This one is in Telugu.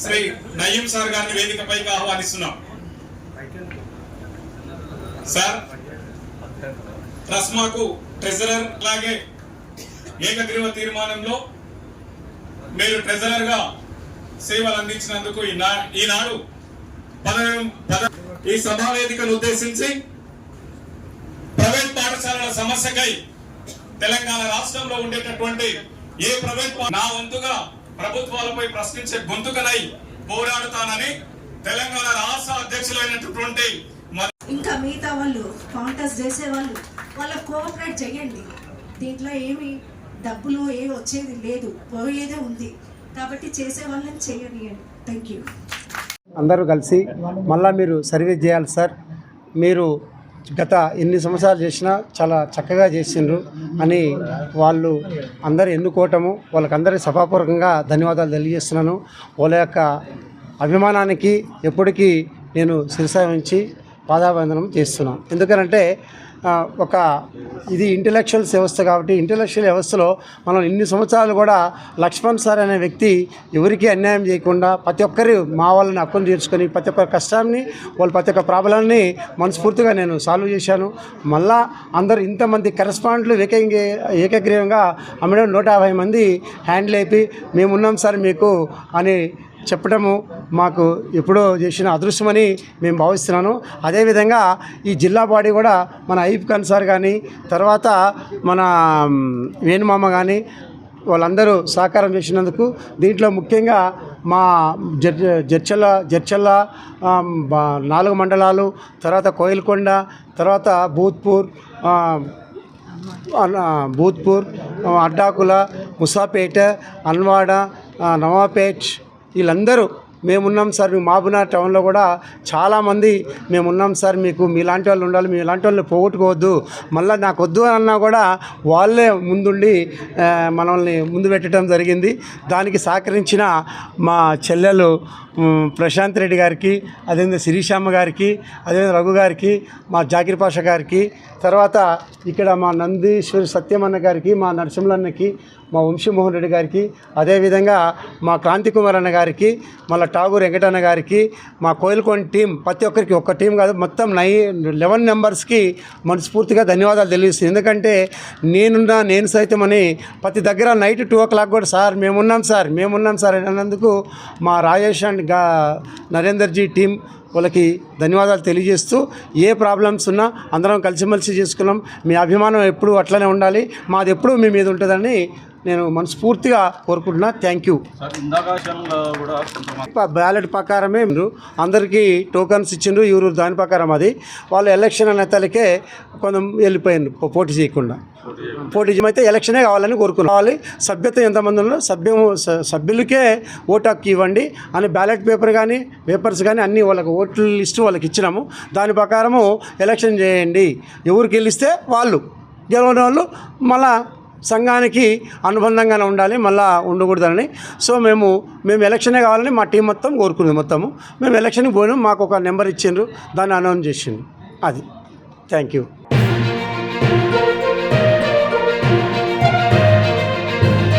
శ్రీ నయీం సార్ గారిని వేదికపైకి ఆహ్వానిస్తున్నాం. సార్ ట్రస్మాకు ట్రెజరర్ అలాగే ఏకగ్రీవ తీర్మానంలో మీరు ట్రెజరర్గా సేవలు అందించినందుకు ఈనాడు ఈ సభా వేదికను ఉద్దేశించి ప్రైవేట్ పాఠశాలల సమస్యకై తెలంగాణ రాష్ట్రంలో ఉండేటటువంటి ఏ ప్రైవేట్ నా వంతుగా ప్రభుత్వాలపై ప్రశ్నించే గొంతుకనై పోరాడుతానని తెలంగాణ రాష్ట్ర అధ్యక్షులైనటువంటి మ- ఇంకా మిగతా వాళ్ళు కాంటెస్ట్ చేసే వాళ్ళు వాళ్ళకు కోఆపరేట్ చేయండి. దీంట్లో ఏమి డబ్బులు ఏమి వచ్చేది లేదు పోయేదే ఉంది. కాబట్టి చేసే వాళ్ళని చేయనియండి. థ్యాంక్ యూ అందరూ కలిసి మళ్ళా మీరు సర్వీస్ చేయాలి సార్. మీరు గత ఎన్ని సంవత్సరాలు చేసినా చాలా చక్కగా చేసిండ్రు అని వాళ్ళు అందరు ఎన్నుకోవటము వాళ్ళకందరి సభాపూర్వకంగా ధన్యవాదాలు తెలియజేస్తున్నాను. వాళ్ళ యొక్క అభిమానానికి ఎప్పటికీ నేను శిరస ఉంచి పాదాబంధనం చేస్తున్నాను. ఎందుకనంటే ఒక ఇది ఇంటలెక్చువల్ వ్యవస్థ కాబట్టి ఇంటలెక్చువల్ వ్యవస్థలో మనం ఇన్ని సంవత్సరాలు కూడా లక్ష్మణ్ సార్ అనే వ్యక్తి ఎవరికీ అన్యాయం చేయకుండా ప్రతి ఒక్కరి మా వాళ్ళని అక్కును తీర్చుకొని ప్రతి ఒక్క కష్టాన్ని వాళ్ళు ప్రతి ఒక్క ప్రాబ్లమ్ని మనస్ఫూర్తిగా నేను సాల్వ్ చేశాను. మళ్ళా అందరూ ఇంతమంది కరెస్పాండెంట్లు ఏకైక ఏకగ్రీవంగా అమ్మడం నూట యాభై మంది హ్యాండిల్ అయిపోయి మేమున్నాం సార్ మీకు అని చెప్పడము మాకు ఎప్పుడో చేసిన అదృశ్యమని మేము భావిస్తున్నాను. అదేవిధంగా ఈ జిల్లా బాడీ కూడా మన ఐఫ్ ఖాన్ సార్ కానీ తర్వాత మన వేణుమామ కానీ వాళ్ళందరూ సహకారం చేసినందుకు దీంట్లో ముఖ్యంగా మా జర్ జడ్చల్ల జడ్చల్ల నాలుగు మండలాలు తర్వాత కోయిల్కొండ తర్వాత భూత్పూర్ భూత్పూర్ అడ్డాకుల ముసాపేట అన్వాడ నవాపేట్ వీళ్ళందరూ మేమున్నాం సార్ మీ మాబునా టౌన్లో కూడా చాలామంది మేమున్నాం సార్ మీకు మీలాంటి వాళ్ళు ఉండాలి మీ ఇలాంటి వాళ్ళని పోగొట్టుకోవద్దు. మళ్ళీ నాకు వద్దు అన్నా కూడా వాళ్ళే ముందుండి మనల్ని ముందు పెట్టడం జరిగింది. దానికి సహకరించిన మా చెల్లెలు ప్రశాంత్ రెడ్డి గారికి అదేవిధంగా శిరీషమ్మ గారికి అదేవిధంగా రఘు గారికి మా జాకిర్ పాషా గారికి తర్వాత ఇక్కడ మా నందీశ్వరి సత్యమన్న గారికి మా నరసింహన్నకి మా వంశీమోహన్ రెడ్డి గారికి అదేవిధంగా మా క్రాంతి కుమార్ అన్న గారికి మళ్ళీ ఠాగూర్ వెంకటన్న గారికి మా కోయిల్కొండ టీం ప్రతి ఒక్కరికి ఒక్క టీం కాదు మొత్తం నై లెవెన్ మెంబర్స్కి మనస్ఫూర్తిగా ధన్యవాదాలు తెలియజేస్తుంది ఎందుకంటే నేనున్నా నేను సైతం అని ప్రతి దగ్గర నైట్ టూ ఓ క్లాక్ కూడా సార్ మేమున్నాం సార్ మేమున్నాం సార్ అన్నందుకు మా రాజేష్ అండ్ నరేందర్జీ టీం వాళ్ళకి ధన్యవాదాలు తెలియజేస్తూ ఏ ప్రాబ్లమ్స్ ఉన్నా అందరం కలిసిమెలిసి చేసుకున్నాం. మీ అభిమానం ఎప్పుడు అట్లనే ఉండాలి. మాది ఎప్పుడూ మీ మీద ఉంటుందని నేను మనస్ఫూర్తిగా కోరుకుంటున్నా. థ్యాంక్ యూ బ్యాలెట్ ప్రకారమే మీరు అందరికీ టోకన్స్ ఇచ్చిండ్రు. ఎవరు దాని ప్రకారం అది. వాళ్ళు ఎలక్షన్ నేతలకే కొంచెం వెళ్ళిపోయింది పో- పోటీ చేయకుండా. పోటీ చేయమైతే ఎలక్షనే కావాలని కోరుకున్నాం. కావాలి సభ్యత ఎంతమంది ఉన్నారో సభ్యం సభ్యులకే ఓటు హక్కు ఇవ్వండి అని బ్యాలెట్ పేపర్ కానీ పేపర్స్ కానీ అన్నీ వాళ్ళకి ఓట్ల లిస్టు వాళ్ళకి ఇచ్చినాము. దాని ప్రకారము ఎలక్షన్ చేయండి. ఎవరికి గెలిస్తే వాళ్ళు గెలవని వాళ్ళు మళ్ళా సంఘానికి అనుబంధంగానే ఉండాలి మళ్ళా ఉండకూడదని. సో మేము మేము ఎలక్షనే కావాలని మా టీం మొత్తం కోరుకుంది మొత్తము. మేము ఎలక్షన్కి పోయినాం మాకు ఒక నెంబర్ ఇచ్చిండ్రు దాన్ని అనౌన్స్ చేసిండ్రు. అది. Thank you.